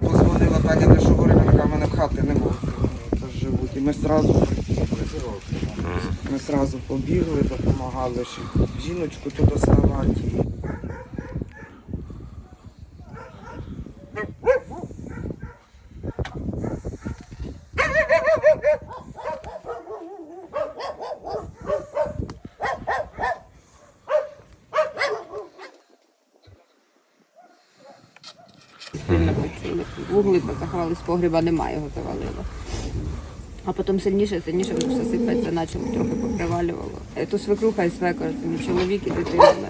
Позвонила Таня, де що горить, в мене в хати не було. Це живуть. І ми одразу ми сразу побігли, допомагали жіночку тут доставати. Сильно почули. Вугли позаховали, з погріба немає, його завалило. А потім сильніше, сильніше все сипеться, почало трохи попривалювало. Е, То свекруха і свекор, чоловік і дитина.